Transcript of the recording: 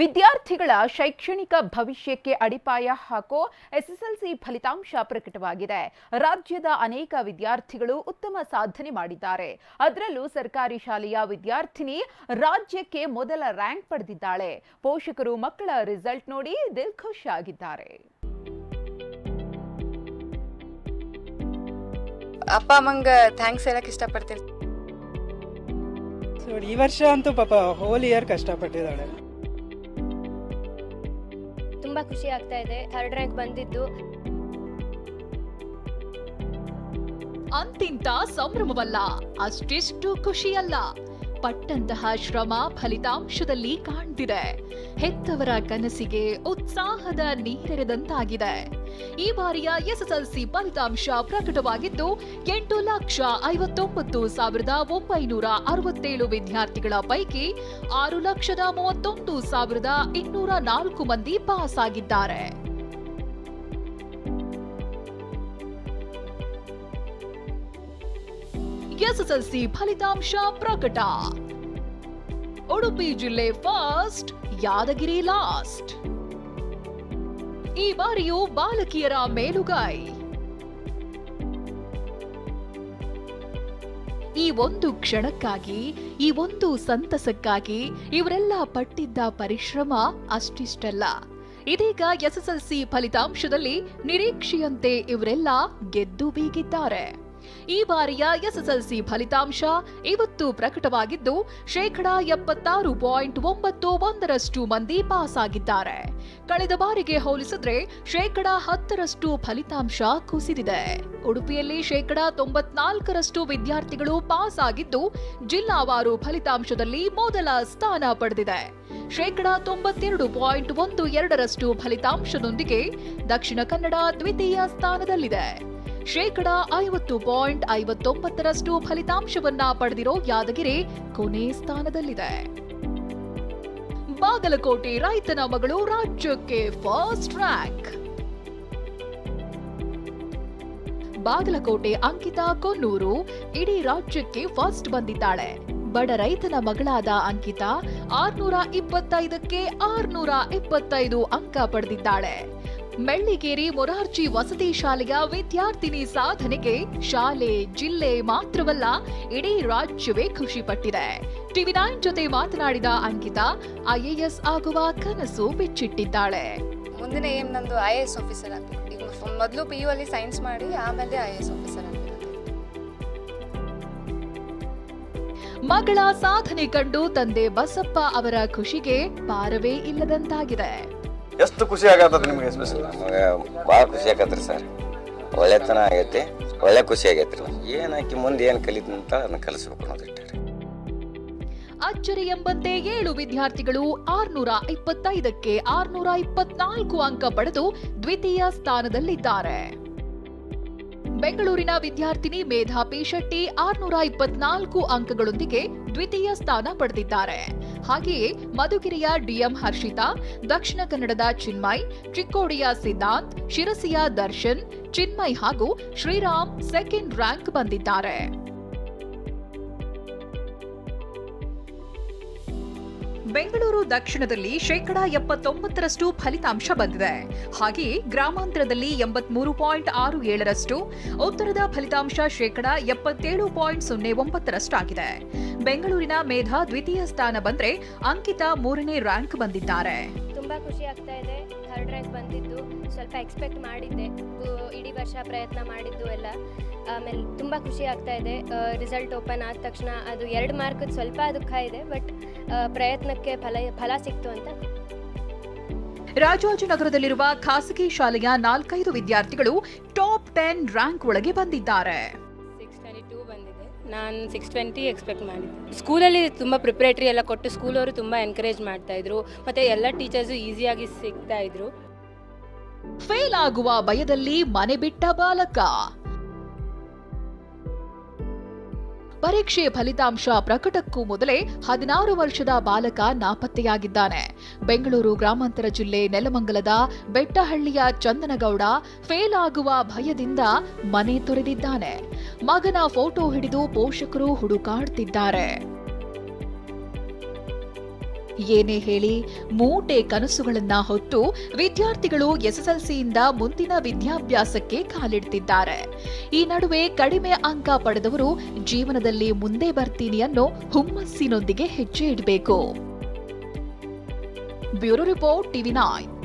ವಿದ್ಯಾರ್ಥಿಗಳ ಶೈಕ್ಷಣಿಕ ಭವಿಷ್ಯಕ್ಕೆ ಅಡಿಪಾಯ ಹಾಕೋ ಎಸ್ಎಸ್ಎಲ್ಸಿ ಫಲಿತಾಂಶ ಪ್ರಕಟವಾಗಿದೆ. ರಾಜ್ಯದ ಅನೇಕ ವಿದ್ಯಾರ್ಥಿಗಳು ಉತ್ತಮ ಸಾಧನೆ ಮಾಡಿದ್ದಾರೆ. ಅದರಲ್ಲೂ ಸರ್ಕಾರಿ ಶಾಲೆಯ ವಿದ್ಯಾರ್ಥಿನಿ ರಾಜ್ಯಕ್ಕೆ ಮೊದಲ ರ್ಯಾಂಕ್ ಪಡೆದಿದ್ದಾಳೆ. ಪೋಷಕರು ಮಕ್ಕಳ ರಿಸಲ್ಟ್ ನೋಡಿ ದಿಲ್ ಖುಷಿಯಾಗಿದ್ದಾರೆ ಆಗಿದ್ದಾರೆ. ಅಪ್ಪ ಅಮ್ಮಂಗ ಥ್ಯಾಂಕ್ಸ್ ಹೇಳಕ್ ಇಷ್ಟಪಡ್ತೀನಿ. ಈ ವರ್ಷ ಅಂತೂ ಪಾಪ ಹೋಲ್ ಇಯರ್ ಕಷ್ಟಪಟ್ಟಿದ್ದಾಳೆ. ತುಂಬ ಖುಷಿ ಆಗ್ತಾ ಇದೆ. ಥರ್ಡ್ ರ್ಯಾಂಕ್ ಬಂದಿದ್ದು. ಅಂತಿಂತ ಸಂಭ್ರಮವಲ್ಲ. ಅಷ್ಟಿಷ್ಟು ಖುಷಿಯಲ್ಲ. ಪಟ್ಟಂತಹ ಶ್ರಮ ಫಲಿತಾಂಶದಲ್ಲಿ ಕಾಣ್ತಿದೆ. ಹೆತ್ತವರ ಕನಸಿಗೆ ಉತ್ಸಾಹದ ನೀರೆರೆದಂತಾಗಿದೆ. ಈ ಬಾರಿಯ ಎಸ್ಎಸ್ಎಲ್ಸಿ ಫಲಿತಾಂಶ ಪ್ರಕಟವಾಗಿದ್ದು, ಎಂಟು ಲಕ್ಷ ಐವತ್ತೊಂಬತ್ತು ಸಾವಿರದ ಒಂಬೈನೂರ ಅರವತ್ತೇಳು ವಿದ್ಯಾರ್ಥಿಗಳ ಪೈಕಿ ಆರು ಲಕ್ಷದ ಮೂವತ್ತೊಂದು ಸಾವಿರದ ಇನ್ನೂರ ನಾಲ್ಕು ಮಂದಿ ಪಾಸ್ ಆಗಿದ್ದಾರೆ. ಎಸ್ಎಸ್ಎಲ್ಸಿ ಫಲಿತಾಂಶ ಪ್ರಕಟ. ಉಡುಪಿ ಜಿಲ್ಲೆ ಫಸ್ಟ್, ಯಾದಗಿರಿ ಲಾಸ್ಟ್. ಈ ಬಾರಿಯೂ ಬಾಲಕಿಯರ ಮೇಲುಗಾಯಿ ಈ ಒಂದು ಕ್ಷಣಕ್ಕಾಗಿ, ಈ ಒಂದು ಸಂತಸಕ್ಕಾಗಿ ಇವರೆಲ್ಲ ಪಟ್ಟಿದ್ದ ಪರಿಶ್ರಮ ಅಷ್ಟಿಷ್ಟಲ್ಲ. ಇದೀಗ ಎಸ್ಎಸ್ಎಲ್ಸಿ ಫಲಿತಾಂಶದಲ್ಲಿ ನಿರೀಕ್ಷೆಯಂತೆ ಇವರೆಲ್ಲ ಗೆದ್ದು ಬೀಗಿದ್ದಾರೆ. ಈ ಬಾರಿಯ ಎಸ್ಎಸ್ಎಲ್ಸಿ ಫಲಿತಾಂಶ ಇವತ್ತು ಪ್ರಕಟವಾಗಿದ್ದು, ಶೇಕಡಾ ಎಪ್ಪತ್ತಾರು ಪಾಯಿಂಟ್ ಒಂಬತ್ತು ಒಂದರಷ್ಟು ಮಂದಿ ಪಾಸ್ ಆಗಿದ್ದಾರೆ ಕಳೆದ ಬಾರಿಗೆ ಹೋಲಿಸಿದ್ರೆ ಶೇಕಡಾ ಹತ್ತರಷ್ಟು ಫಲಿತಾಂಶ ಕುಸಿದಿದೆ. ಉಡುಪಿಯಲ್ಲಿ ಶೇಕಡಾ ತೊಂಬತ್ನಾಲ್ಕರಷ್ಟು ವಿದ್ಯಾರ್ಥಿಗಳು ಪಾಸ್ ಆಗಿದ್ದು ಜಿಲ್ಲಾವಾರು ಫಲಿತಾಂಶದಲ್ಲಿ ಮೊದಲ ಸ್ಥಾನ ಪಡೆದಿದೆ. ಶೇಕಡಾ ತೊಂಬತ್ತೆರಡು ಪಾಯಿಂಟ್ ಒಂದು ಎರಡರಷ್ಟು ಫಲಿತಾಂಶದೊಂದಿಗೆ ದಕ್ಷಿಣ ಕನ್ನಡ ದ್ವಿತೀಯ ಸ್ಥಾನದಲ್ಲಿದೆ. ಶೇಕಡಾ ಐವತ್ತು ಪಾಯಿಂಟ್ ಐವತ್ತೊಂಬತ್ತರಷ್ಟು ಫಲಿತಾಂಶವನ್ನ ಪಡೆದಿರೋ ಯಾದಗಿರಿ ಕೊನೆ ಸ್ಥಾನದಲ್ಲಿದೆ. ಬಾಗಲಕೋಟೆ ರೈತನ ಮಗಳು ರಾಜ್ಯಕ್ಕೆ ಫಸ್ಟ್ ರ್ಯಾಂಕ್ ಬಾಗಲಕೋಟೆ ಅಂಕಿತಾ ಕೊನ್ನೂರು, ಇಡೀ ರಾಜ್ಯಕ್ಕೆ ಫಸ್ಟ್ ಬಂದಿದ್ದಾಳೆ. ಬಡ ರೈತನ ಮಗಳಾದ ಅಂಕಿತಾ ಆರ್ನೂರ ಇಪ್ಪತ್ತೈದಕ್ಕೆ ಆರ್ನೂರ ಇಪ್ಪತ್ತೈದು ಅಂಕ ಪಡೆದಿದ್ದಾಳೆ. ಮೆಳ್ಳಿಗೇರಿ ಮೊರಾರ್ಜಿ ವಸತಿ ಶಾಲೆಯ ವಿದ್ಯಾರ್ಥಿನಿ ಸಾಧನೆಗೆ ಶಾಲೆ ಜಿಲ್ಲೆ ಮಾತ್ರವಲ್ಲ ಇಡೀ ರಾಜ್ಯವೇ ಖುಷಿ ಪಟ್ಟಿದೆ ಟಿವಿ ನೈನ್ ಜೊತೆ ಮಾತನಾಡಿದ ಅಂಕಿತಾ ಐಎಎಸ್ ಆಗುವ ಕನಸು ಬಿಚ್ಚಿಟ್ಟಿದ್ದಾಳೆ. ಮುಂದಿನ ಏಮ್ ನಂದು ಐ ಎ ಎಸ್ ಆಫೀಸರ್ ಆಗ್ಬೇಕು ಈಗ ಮೊದಲು ಪಿ ಯು ಅಲ್ಲಿ ಸೈನ್ಸ್ ಮಾಡಿ ಆಮೇಲೆ ಐ ಎ ಎಸ್ ಆಫೀಸರ್ ಆಗಬೇಕು ಮಗಳ ಸಾಧನೆ ಕಂಡು ತಂದೆ ಬಸಪ್ಪ ಅವರ ಖುಷಿಗೆ ಪಾರವೇ ಇಲ್ಲದಂತಾಗಿದೆ. ಎಷ್ಟು ಖುಷಿ ಆಗತ್ತದ ನಿಮ್ಗೆ ಎಸ್ಪೆಷಲಿ ನಮಗೆ ಭಾಳ ಖುಷಿ ಆಗತ್ರಿ ಸರ್. ಒಳ್ಳೆತನ ಆಗೈತಿ ಒಳ್ಳೆ ಖುಷಿ ಆಗೈತ್ರಿ. ಏನಾಕಿ ಮುಂದೆ ಏನು ಕಲಿತಂತ ಅದನ್ನ ಕಲಿಸ್ಬೇಕು ಅನ್ನೋದಿಟ್ಟೆ ರೀ. ಅಚ್ಚರಿ ಎಂಬಂತೆ ಏಳು ವಿದ್ಯಾರ್ಥಿಗಳು ಆರ್ನೂರ ಇಪ್ಪತ್ತೈದಕ್ಕೆ ಆರ್ನೂರ ಇಪ್ಪತ್ನಾಲ್ಕು ಅಂಕ ಪಡೆದು ದ್ವಿತೀಯ ಸ್ಥಾನದಲ್ಲಿದ್ದಾರೆ. ಬೆಂಗಳೂರಿನ ವಿದ್ಯಾರ್ಥಿನಿ ಮೇಧಾ ಪಿ ಶೆಟ್ಟಿ ಆರ್ನೂರ ಇಪ್ಪತ್ನಾಲ್ಕು ಅಂಕಗಳೊಂದಿಗೆ ದ್ವಿತೀಯ ಸ್ಥಾನ ಪಡೆದಿದ್ದಾರೆ. ಹಾಗೆಯೇ ಮಧುಗಿರಿಯ ಡಿಎಂ ಹರ್ಷಿತಾ, ದಕ್ಷಿಣ ಕನ್ನಡದ ಚಿನ್ಮಯ್, ಚಿಕ್ಕೋಡಿಯ ಸಿದ್ಧಾಂತ್, ಶಿರಸಿಯ ದರ್ಶನ್, ಚಿನ್ಮಯ್ ಹಾಗೂ ಶ್ರೀರಾಮ್ ಸೆಕೆಂಡ್ ರ್ಯಾಂಕ್ ಬಂದಿದ್ದಾರೆ. ಬೆಂಗಳೂರು ದಕ್ಷಿಣದಲ್ಲಿ ಶೇಕಡಾ ಎಪ್ಪತ್ತೊಂಬತ್ತರಷ್ಟು ಫಲಿತಾಂಶ ಬಂದಿದೆ. ಹಾಗೆಯೇ ಗ್ರಾಮಾಂತರದಲ್ಲಿ ಎಂಬತ್ಮೂರು ಪಾಯಿಂಟ್ ಆರು ಏಳರಷ್ಟು, ಉತ್ತರದ ಫಲಿತಾಂಶ ಶೇಕಡಾ ಎಪ್ಪತ್ತೇಳು ಪಾಯಿಂಟ್ ಸೊನ್ನೆ ಒಂಬತ್ತರಷ್ಟಾಗಿದೆ. ಬೆಂಗಳೂರಿನ ಮೇಧಾ ದ್ವಿತೀಯ ಸ್ಥಾನ ಬಂದ್ರೆ ಅಂಕಿತಾ ಮೂರನೇ ರ್ಯಾಂಕ್ ಬಂದಿದ್ದಾರೆ. ತುಂಬಾ ಖುಷಿ ಆಗ್ತಾ ಇದೆ. ಥರ್ಡ್ ರ್ಯಾಂಕ್ ಬಂದಿದ್ದು, ಸ್ವಲ್ಪ ಎಕ್ಸ್ಪೆಕ್ಟ್ ಮಾಡಿದ್ದೆ. ಇಡೀ ವರ್ಷ ಪ್ರಯತ್ನ ಮಾಡಿದ್ದು ಎಲ್ಲ. ಆಮೇಲೆ ತುಂಬ ಖುಷಿ ಆಗ್ತಾ ಇದೆ. ರಿಸಲ್ಟ್ ಓಪನ್ ಆದ ತಕ್ಷಣ ಅದು ಎರಡು ಮಾರ್ಕ್ ಸ್ವಲ್ಪ ದುಃಖ ಇದೆ ಬಟ್ ಪ್ರಯತ್ನಕ್ಕೆ ಫಲ ಫಲ ಸಿಕ್ತು ಅಂತ. ರಾಜಾಜಿನಗರದಲ್ಲಿರುವ ಖಾಸಗಿ ಶಾಲೆಯ ನಾಲ್ಕೈದು ವಿದ್ಯಾರ್ಥಿಗಳು ಟಾಪ್ ಟೆನ್ ರ್ಯಾಂಕ್ ಒಳಗೆ ಬಂದಿದ್ದಾರೆ. ನಾನು ಸಿಕ್ಸ್ ಟ್ವೆಂಟಿ ಎಕ್ಸ್ಪೆಕ್ಟ್ ಮಾಡಿದ್ದೆ. ಸ್ಕೂಲಲ್ಲಿ ತುಂಬ ಪ್ರಿಪ್ರೇಟ್ರಿ ಎಲ್ಲ ಕೊಟ್ಟು ಸ್ಕೂಲವರು ತುಂಬ ಎನ್ಕರೇಜ್ ಮಾಡ್ತಾಯಿದ್ರು ಮತ್ತು ಎಲ್ಲ ಟೀಚರ್ಸು ಈಸಿಯಾಗಿ ಸಿಗ್ತಾ ಇದ್ರು. ಫೇಲ್ ಆಗುವ ಭಯದಲ್ಲಿ ಮನೆ ಬಿಟ್ಟ ಬಾಲಕ. ಪರೀಕ್ಷೆ ಫಲಿತಾಂಶ ಪ್ರಕಟಕ್ಕೂ ಮೊದಲೇ ಹದಿನಾರು ವರ್ಷದ ಬಾಲಕ ನಾಪತ್ತೆಯಾಗಿದ್ದಾನೆ. ಬೆಂಗಳೂರು ಗ್ರಾಮಾಂತರ ಜಿಲ್ಲೆ ನೆಲಮಂಗಲದ ಬೆಟ್ಟಹಳ್ಳಿಯ ಚಂದನಗೌಡ ಫೇಲ್ ಆಗುವ ಭಯದಿಂದ ಮನೆ ತೊರೆದಿದ್ದಾನೆ. ಮಗನ ಫೋಟೋ ಹಿಡಿದು ಪೋಷಕರು ಹುಡುಕಾಡ್ತಿದ್ದಾರೆ. ಏನೇ ಹೇಳಿ ಮೂಟೆ ಕನಸುಗಳನ್ನ ಹೊತ್ತು ವಿದ್ಯಾರ್ಥಿಗಳು ಎಸ್ಎಸ್ಎಲ್ಸಿಯಿಂದ ಮುಂದಿನ ವಿದ್ಯಾಭ್ಯಾಸಕ್ಕೆ ಕಾಲಿಡ್ತಿದ್ದಾರೆ. ಈ ನಡುವೆ ಕಡಿಮೆ ಅಂಕ ಪಡೆದವರು ಜೀವನದಲ್ಲಿ ಮುಂದೆ ಬರ್ತೀನಿ ಅನ್ನೋ ಹುಮ್ಮಸ್ಸಿನೊಂದಿಗೆ ಹೆಜ್ಜೆ ಇಡಬೇಕು. Bureau report TV nine.